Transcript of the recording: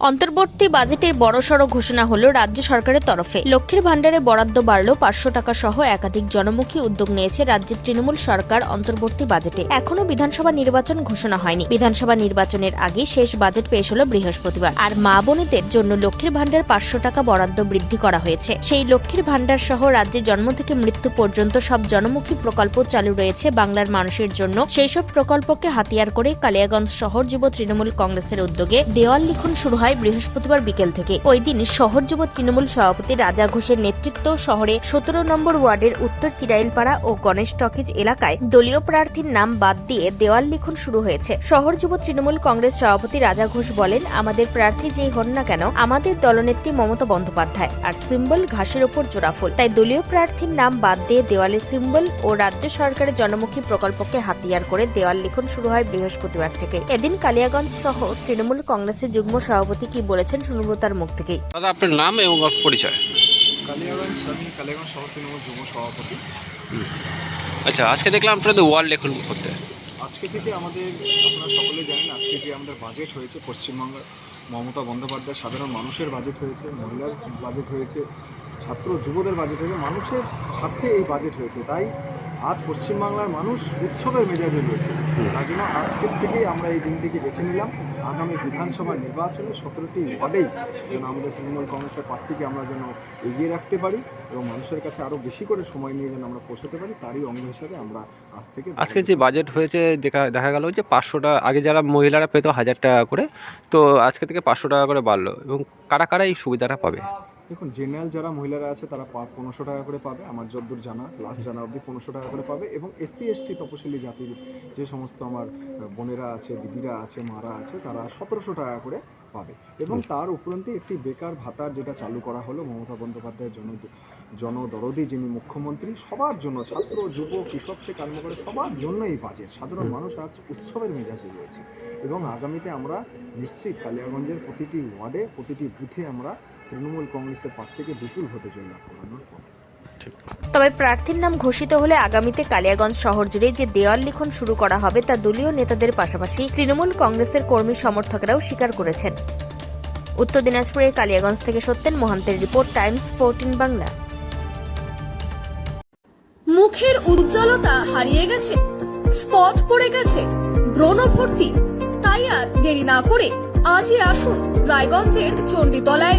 অন্তর্বর্তী বাজেটের বড়সড় ঘোষণা হলো রাজ্য সরকারের তরফে। লক্ষ্মীর ভাণ্ডারে বরাদ্দ বাড়ল পাঁচশো টাকা সহ একাধিক জনমুখী উদ্যোগ নিয়েছে রাজ্যের তৃণমূল সরকার অন্তর্বর্তী বাজেটে। এখনও বিধানসভা নির্বাচন ঘোষণা হয়নি। বিধানসভা নির্বাচনের আগে শেষ বাজেট পেশ হলো বৃহস্পতিবার। আর মা বোনেদের জন্য লক্ষ্মীর ভাণ্ডার পাঁচশো টাকা বরাদ্দ বৃদ্ধি করা হয়েছে। সেই লক্ষ্মীর ভাণ্ডার সহ রাজ্যে জন্ম থেকে মৃত্যু পর্যন্ত সব জনমুখী প্রকল্প চালু রয়েছে বাংলার মানুষের জন্য। সেই সব প্রকল্পকে হাতিয়ার করে কালিয়াগঞ্জ শহর যুব তৃণমূল কংগ্রেসের উদ্যোগে দেওয়াল লিখন শুরু হয় বৃহস্পতিবার বিকেল থেকে। ওই দিন শহর যুব তৃণমূল সভাপতি রাজা ঘোষের নেতৃত্ব শহরে সতেরো নম্বর ওয়ার্ডের উত্তর চিরাইলপাড়া ও গণেশ টকিজ এলাকায় দলীয় প্রার্থীর নাম বাদ দিয়ে দেওয়াল লিখন শুরু হয়েছে। শহর যুব তৃণমূল কংগ্রেস সভাপতি রাজা ঘোষ বলেন, আমাদের প্রার্থী যেই হন না কেন, আমাদের দলনেত্রী মমতা বন্দ্যোপাধ্যায়। আর সিম্বল ঘাসের ওপর জোড়াফুল তাই দলীয় প্রার্থীর নাম বাদ দিয়ে দেওয়ালে সিম্বল ও রাজ্য সরকারের জনমুখী প্রকল্পকে হাতিয়ার করে দেওয়াল লিখন শুরু হয় বৃহস্পতিবার থেকে। এদিন কালিয়াগঞ্জ সহ তৃণমূল কংগ্রেসের যুগ্ম সভাপতি কি বলেছেন শুনব তার মুখ থেকেই। দাদা আপনার নাম এবং পরিচয়? কালিয়াগঞ্জ আমি কালিয়াগঞ্জ শহর তৃণমূল যুব সভাপতি। আচ্ছা আজকে দেখলাম আপনাদের ওয়ার্ল্ড লেখন করতে। আজকে থেকে আমাদের আপনারা সকলে জানেন আজকে যে আমাদের বাজেট হয়েছে পশ্চিমবঙ্গের মমতা বন্দ্যোপাধ্যায় সাধারণ মানুষের বাজেট হয়েছে মহিলার বাজেট হয়েছে ছাত্র যুবদের বাজেট হয়েছে মানুষের স্বার্থে এই বাজেট হয়েছে। তাই আজ পশ্চিমবাংলার মানুষ উৎসবের মেজাজে রয়েছে। তার জন্য আজকের থেকেই আমরা এই দিনটিকে বেছে নিলাম। আগামী বিধানসভা নির্বাচনে সতেরোটি ওয়ার্ডেই যেন আমাদের তৃণমূল কংগ্রেসের প্রার্থীকে আমরা যেন এগিয়ে রাখতে পারি এবং মানুষের কাছে আরও বেশি করে সময় নিয়ে যেন আমরা পৌঁছাতে পারি, তারই অঙ্গ হিসাবে আমরা আজ থেকে আজকে যে বাজেট হয়েছে, দেখা দেখা গেল যে পাঁচশোটা, আগে যারা মহিলারা পেত হাজার টাকা করে, তো আজকে থেকে পাঁচশো টাকা করে বাড়লো। এবং কারা কারা এই সুবিধাটা পাবে? দেখুন জেনারেল যারা মহিলারা আছে তারা পনেরোশো টাকা করে পাবে। আমার যদ্দূর জানা লাস্ট জানা অবধি পনেরোশো টাকা করে পাবে এবং এসসি এসটি তপশিলি জাতির যে সমস্ত আমার বোনেরা আছে দিদিরা আছে মারা আছে তারা সতেরোশো টাকা করে পাবে। এবং তার উপরন্তে একটি বেকার ভাতার যেটা চালু করা হলো মমতা বন্দ্যোপাধ্যায়ের জন জনদরদি যিনি মুখ্যমন্ত্রী সবার জন্য ছাত্র যুব কৃষক থেকে আরম্ভ করে সবার জন্য এই বাজেট সাধারণ মানুষ আজ উৎসবের মেজাজে রয়েছে। এবং আগামীতে আমরা নিশ্চিত কালিয়াগঞ্জের প্রতিটি ওয়ার্ডে প্রতিটি বুথে আমরা তৃণমূল কংগ্রেসের প্রার্থীকে বিপুল ভোটে জয়লাভ করানোর পথে তবে প্রার্থীর নাম ঘোষিত হলে আগামীতে কালিয়াগঞ্জ শহর জুড়ে যে দেওয়াল লিখন শুরু করা হবে তা দলীয় নেতাদের পাশাপাশি তৃণমূল কংগ্রেসের কর্মী সমর্থকরাও স্বীকার করেছেন। উত্তর দিনাজপুরের কালিয়াগঞ্জ থেকে সত্যেন মোহান্তের রিপোর্ট টাইমস ফোরটিন বাংলা। মুখের উজ্জ্বলতা হারিয়ে গেছে স্পট পড়ে গেছে ব্রণ ভর্তি। তাই আর দেরি না করে আজই আসুন রায়গঞ্জের চণ্ডীতলায়